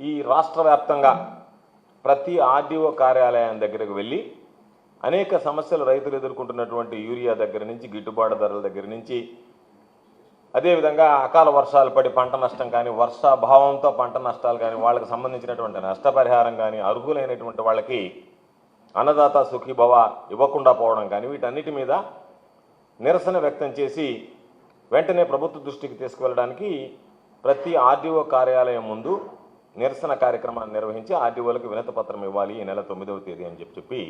ఈ రాష్ట్ర వ్యాప్తంగా ప్రతి ఆర్డీఓ కార్యాలయం దగ్గరకు వెళ్ళి అనేక సమస్యలు రైతులు ఎదుర్కొంటున్నటువంటి యూరియా దగ్గర నుంచి గిట్టుబాటు ధరల దగ్గర నుంచి అదేవిధంగా అకాల వర్షాలు పడి పంట నష్టం కానీ వర్షాభావంతో పంట నష్టాలు కానీ వాళ్ళకి సంబంధించినటువంటి నష్టపరిహారం కానీ అర్హులైనటువంటి వాళ్ళకి అన్నదాత సుఖీభవ ఇవ్వకుండా పోవడం కానీ వీటన్నిటి మీద నిరసన వ్యక్తం చేసి వెంటనే ప్రభుత్వ దృష్టికి తీసుకువెళ్ళడానికి ప్రతి ఆర్డీఓ కార్యాలయం ముందు నిరసన కార్యక్రమాన్ని నిర్వహించి ఆర్డీఓలకు వినతపత్రం ఇవ్వాలి ఈ నెల తొమ్మిదవ తేదీ అని చెప్పి చెప్పి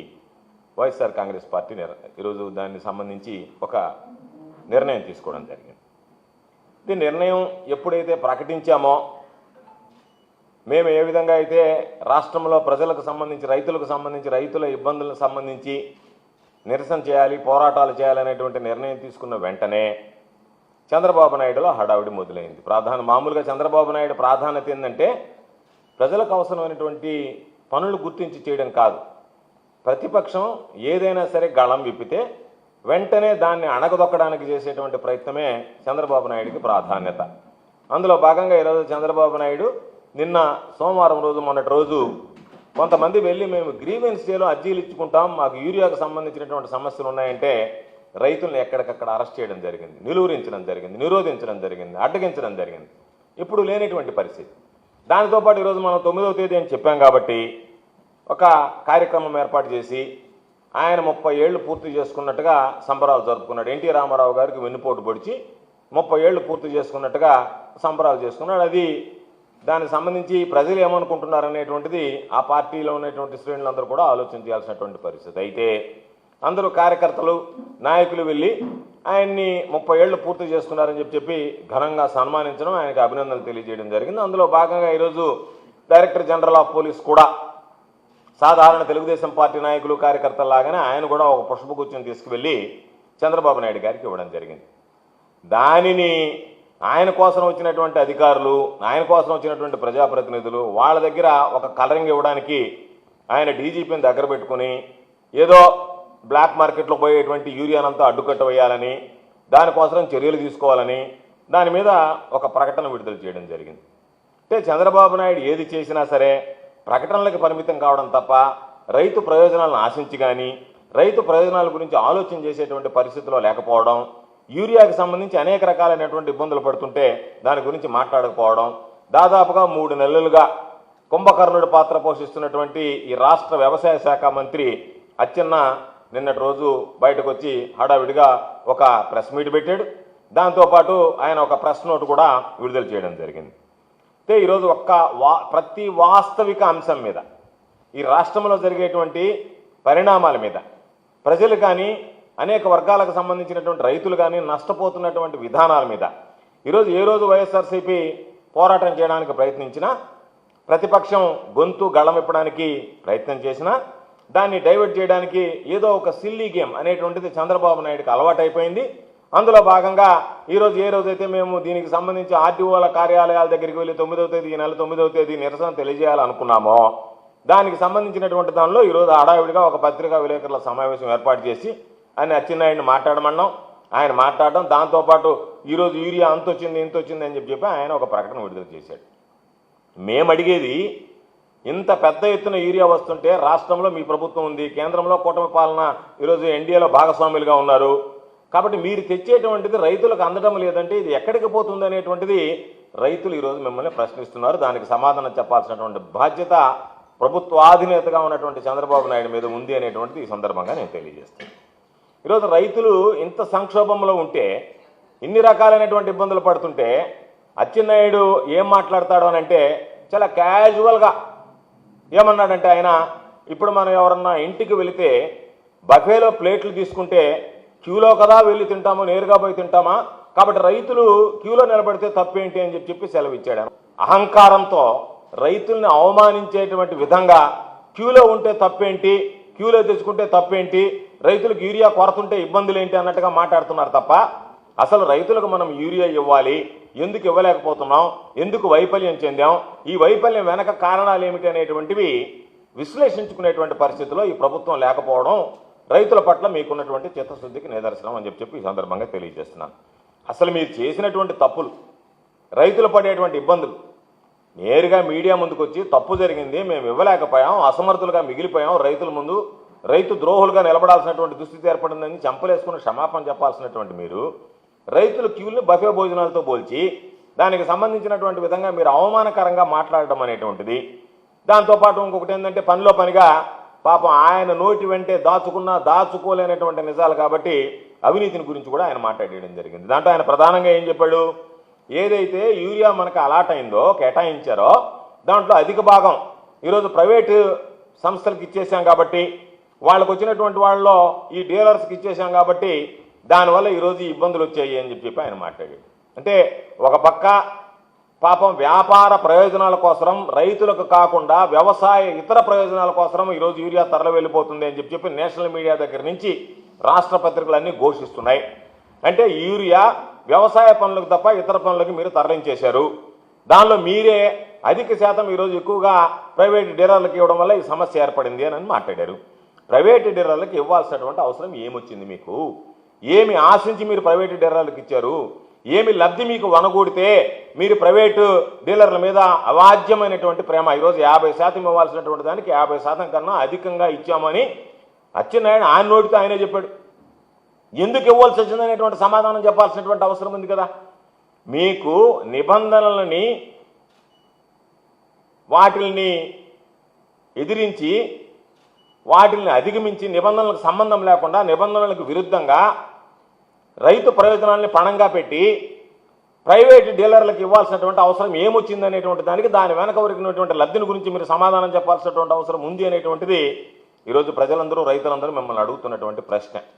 వైఎస్ఆర్ కాంగ్రెస్ పార్టీ ఈరోజు దానికి సంబంధించి ఒక నిర్ణయం తీసుకోవడం జరిగింది. ఈ నిర్ణయం ఎప్పుడైతే ప్రకటించామో మేము ఏ విధంగా అయితే రాష్ట్రంలో ప్రజలకు సంబంధించి రైతులకు సంబంధించి రైతుల ఇబ్బందులకు సంబంధించి నిరసన చేయాలి పోరాటాలు చేయాలనేటువంటి నిర్ణయం తీసుకున్న వెంటనే చంద్రబాబు నాయుడులో హడావిడి మొదలైంది. ప్రాధాన్య మామూలుగా చంద్రబాబు నాయుడు ప్రాధాన్యత ఏంటంటే ప్రజలకు అవసరమైనటువంటి పనులు గుర్తించి చేయడం కాదు. ప్రతిపక్షం ఏదైనా సరే గళం విప్పితే వెంటనే దాన్ని అణగదొక్కడానికి చేసేటువంటి ప్రయత్నమే చంద్రబాబు నాయుడికి ప్రాధాన్యత. అందులో భాగంగా ఈరోజు చంద్రబాబు నాయుడు నిన్న సోమవారం రోజు మొన్నటి రోజు కొంతమంది వెళ్ళి మేము గ్రీవెన్స్ డేలో అర్జీలు ఇచ్చుకుంటాం మాకు యూరియాకు సంబంధించినటువంటి సమస్యలు ఉన్నాయంటే రైతుల్ని ఎక్కడికక్కడ అరెస్ట్ చేయడం జరిగింది నిలువరించడం జరిగింది నిరోధించడం జరిగింది అడ్డగించడం జరిగింది. ఇప్పుడు లేనటువంటి పరిస్థితి. దానితో పాటు ఈరోజు మనం తొమ్మిదవ తేదీ అని చెప్పాం కాబట్టి ఒక కార్యక్రమం ఏర్పాటు చేసి ఆయన ముప్పై ఏళ్ళు పూర్తి చేసుకున్నట్టుగా సంబరాలు జరుపుకున్నాడు. ఎన్టీ రామారావు గారికి వెన్నుపోటు పొడిచి ముప్పై ఏళ్ళు పూర్తి చేసుకున్నట్టుగా సంబరాలు చేసుకున్నాడు. అది దానికి సంబంధించి ప్రజలు ఏమనుకుంటున్నారు అనేటువంటిది ఆ పార్టీలో ఉన్నటువంటి శ్రేణులందరూ కూడా ఆలోచన చేయాల్సినటువంటి పరిస్థితి. అయితే అందరూ కార్యకర్తలు నాయకులు వెళ్ళి ఆయన్ని ముప్పై ఏళ్ళు పూర్తి చేసుకున్నారని చెప్పి చెప్పి ఘనంగా సన్మానించడం ఆయనకు అభినందనలు తెలియజేయడం జరిగింది. అందులో భాగంగా ఈరోజు డైరెక్టర్ జనరల్ ఆఫ్ పోలీస్ కూడా సాధారణ తెలుగుదేశం పార్టీ నాయకులు కార్యకర్తలాగానే ఆయన కూడా ఒక పుష్పగుచ్చం తీసుకువెళ్ళి చంద్రబాబు నాయుడు గారికి ఇవ్వడం జరిగింది. దానిని ఆయన కోసం వచ్చినటువంటి అధికారులు ఆయన కోసం వచ్చినటువంటి ప్రజాప్రతినిధులు వాళ్ళ దగ్గర ఒక కలరింగ్ ఇవ్వడానికి ఆయన డీజీపీని దగ్గర పెట్టుకుని ఏదో బ్లాక్ మార్కెట్లో పోయేటువంటి యూరియానంతా అడ్డుకట్ట వేయాలని దానికోసం చర్యలు తీసుకోవాలని దాని మీద ఒక ప్రకటన విడుదల చేయడం జరిగింది. అంటే చంద్రబాబు నాయుడు ఏది చేసినా సరే ప్రకటనలకు పరిమితం కావడం తప్ప రైతు ప్రయోజనాలను ఆశించి కానీ రైతు ప్రయోజనాల గురించి ఆలోచన చేసేటువంటి పరిస్థితిలో లేకపోవడం యూరియాకి సంబంధించి అనేక రకాలైనటువంటి ఇబ్బందులు పడుతుంటే దాని గురించి మాట్లాడకపోవడం దాదాపుగా మూడు నెలలుగా కుంభకర్ణుడి పాత్ర పోషిస్తున్నటువంటి ఈ రాష్ట్ర వ్యవసాయ శాఖ మంత్రి అచ్చెన్న నిన్నటి రోజు బయటకు వచ్చి హడావిడిగా ఒక ప్రెస్ మీట్ పెట్టాడు. దాంతోపాటు ఆయన ఒక ప్రెస్ నోట్ కూడా విడుదల చేయడం జరిగింది. అయితే ఈరోజు ఒక్క వా ప్రతి వాస్తవిక అంశం మీద ఈ రాష్ట్రంలో జరిగేటువంటి పరిణామాల మీద ప్రజలు కానీ అనేక వర్గాలకు సంబంధించినటువంటి రైతులు కానీ నష్టపోతున్నటువంటి విధానాల మీద ఈరోజు ఏ రోజు వైఎస్ఆర్సీపీ పోరాటం చేయడానికి ప్రయత్నించినా ప్రతిపక్షం గొంతు గళమిప్పడానికి ప్రయత్నం చేసినా దాన్ని డైవర్ట్ చేయడానికి ఏదో ఒక సిల్లీ గేమ్ అనేటువంటిది చంద్రబాబు నాయుడుకి అలవాటైపోయింది. అందులో భాగంగా ఈరోజు ఏ రోజైతే మేము దీనికి సంబంధించి ఆర్టీఓల కార్యాలయాల దగ్గరికి వెళ్ళి తొమ్మిదవ తేదీ ఈ నెల తొమ్మిదవ తేదీ నిరసన తెలియజేయాలనుకున్నామో దానికి సంబంధించినటువంటి దానిలో ఈరోజు హడావిడిగా ఒక పత్రికా విలేకరుల సమావేశం ఏర్పాటు చేసి ఆయన అచ్చెన్నాయుడిని మాట్లాడమన్నాం. ఆయన మాట్లాడడం దాంతోపాటు ఈరోజు యూరియా అంత వచ్చింది ఇంత వచ్చింది అని చెప్పి చెప్పి ఆయన ఒక ప్రకటన విడుదల చేశాడు. మేము అడిగేది ఇంత పెద్ద ఎత్తున యూరియా వస్తుంటే రాష్ట్రంలో మీ ప్రభుత్వం ఉంది కేంద్రంలో కూటమి పాలన ఈరోజు ఎన్డీఏలో భాగస్వాములుగా ఉన్నారు. కాబట్టి మీరు తెచ్చేటువంటిది రైతులకు అందడం లేదంటే ఇది ఎక్కడికి పోతుంది అనేటువంటిది రైతులు ఈరోజు మిమ్మల్ని ప్రశ్నిస్తున్నారు. దానికి సమాధానం చెప్పాల్సినటువంటి బాధ్యత ప్రభుత్వ అధినేతగా ఉన్నటువంటి చంద్రబాబు నాయుడు మీద ఉంది అనేటువంటిది ఈ సందర్భంగా నేను తెలియజేస్తాను. ఈరోజు రైతులు ఇంత సంక్షోభంలో ఉంటే ఇన్ని రకాలైనటువంటి ఇబ్బందులు పడుతుంటే అచ్చెన్నాయుడు ఏం మాట్లాడతాడు అని అంటే చాలా క్యాజువల్గా ఏమన్నాడంటే ఆయన ఇప్పుడు మనం ఎవరన్నా ఇంటికి వెళితే బఫేలో ప్లేట్లు తీసుకుంటే క్యూలో కదా వెళ్ళి తింటాము నేరుగా పోయి తింటామా? కాబట్టి రైతులు క్యూలో నిలబడితే తప్పేంటి? అని చెప్పి సెలవిచ్చాడు ఆయన. అహంకారంతో రైతుల్ని అవమానించేటువంటి విధంగా క్యూలో ఉంటే తప్పేంటి? క్యూలో తెచ్చుకుంటే తప్పేంటి? రైతులకు యూరియా కొరతుంటే ఇబ్బందులు ఏంటి? అన్నట్టుగా మాట్లాడుతున్నారు తప్ప అసలు రైతులకు మనం యూరియా ఇవ్వాలి? ఎందుకు ఇవ్వలేకపోతున్నాం? ఎందుకు వైఫల్యం చెందాం? ఈ వైఫల్యం వెనక కారణాలు ఏమిటి అనేటువంటివి విశ్లేషించుకునేటువంటి పరిస్థితిలో ఈ ప్రభుత్వం లేకపోవడం రైతుల పట్ల మీకున్నటువంటి చిత్తశుద్ధికి నిదర్శనం అని చెప్పి ఈ సందర్భంగా తెలియజేస్తున్నాను. అసలు మీరు చేసినటువంటి తప్పులు రైతులు పడేటువంటి ఇబ్బందులు నేరుగా మీడియా ముందుకు వచ్చి తప్పు జరిగింది మేము ఇవ్వలేకపోయాం అసమర్థులుగా మిగిలిపోయాం రైతుల ముందు రైతు ద్రోహులుగా నిలబడాల్సినటువంటి దుస్థితి ఏర్పడిందని చంపలేసుకుని క్షమాపణ చెప్పాల్సినటువంటి మీరు రైతుల క్యూల్ని బఫే భోజనాలతో పోల్చి దానికి సంబంధించినటువంటి విధంగా మీరు అవమానకరంగా మాట్లాడడం అనేటువంటిది. దాంతోపాటు ఇంకొకటి ఏంటంటే పనిలో పనిగా పాపం ఆయన నోటి వెంటే దాచుకున్నా దాచుకోలేనటువంటి నిజాలు కాబట్టి అవినీతిని గురించి కూడా ఆయన మాట్లాడేయడం జరిగింది. దాంట్లో ఆయన ప్రధానంగా ఏం చెప్పాడు? ఏదైతే యూరియా మనకు అలాట్ అయిందో కేటాయించారో దాంట్లో అధిక భాగం ఈరోజు ప్రైవేటు సంస్థలకు ఇచ్చేసాం కాబట్టి వాళ్ళకు వచ్చినటువంటి వాళ్ళలో ఈ డీలర్స్కి ఇచ్చేసాం కాబట్టి దానివల్ల ఈరోజు ఇబ్బందులు వచ్చాయి అని చెప్పి చెప్పి ఆయన మాట్లాడాడు. అంటే ఒక పక్క పాపం వ్యాపార ప్రయోజనాల కోసం రైతులకు కాకుండా వ్యవసాయ ఇతర ప్రయోజనాల కోసం ఈరోజు యూరియా తరలి వెళ్ళిపోతుంది అని చెప్పి చెప్పి నేషనల్ మీడియా దగ్గర నుంచి రాష్ట్ర పత్రికలన్నీ ఘోషిస్తున్నాయి. అంటే యూరియా వ్యవసాయ పనులకు తప్ప ఇతర పనులకు మీరు తరలించేశారు. దానిలో మీరే అధిక శాతం ఈరోజు ఎక్కువగా ప్రైవేట్ డీలర్లకు ఇవ్వడం వల్ల ఈ సమస్య ఏర్పడింది అని మాట్లాడారు. ప్రైవేట్ డీలర్లకు ఇవ్వాల్సినటువంటి అవసరం ఏమొచ్చింది మీకు? ఏమి ఆశించి మీరు ప్రైవేటు డీలర్లకు ఇచ్చారు? ఏమి లబ్ధి మీకు వనగూడితే మీరు ప్రైవేటు డీలర్ల మీద అవాజ్యమైనటువంటి ప్రేమ. ఈరోజు యాభై శాతం ఇవ్వాల్సినటువంటి దానికి యాభై శాతం కన్నా అధికంగా ఇచ్చామని అచ్చెన్నాయుడు ఆయన నోటితో ఆయనే చెప్పాడు. ఎందుకు ఇవ్వాల్సి వచ్చిందనేటువంటి సమాధానం చెప్పాల్సినటువంటి అవసరం ఉంది కదా. మీకు నిబంధనలని వాటిల్ని ఎదిరించి వాటిల్ని అధిగమించి నిబంధనలకు సంబంధం లేకుండా నిబంధనలకు విరుద్ధంగా రైతు ప్రయోజనాల్ని పణంగా పెట్టి ప్రైవేట్ డీలర్లకు ఇవ్వాల్సినటువంటి అవసరం ఏమొచ్చిందనేటువంటి దానికి దాని వెనక ఉరికినటువంటి లబ్ధిని గురించి మీరు సమాధానం చెప్పాల్సినటువంటి అవసరం ఉంది అనేటువంటిది ఈరోజు ప్రజలందరూ రైతులందరూ మిమ్మల్ని అడుగుతున్నటువంటి ప్రశ్న.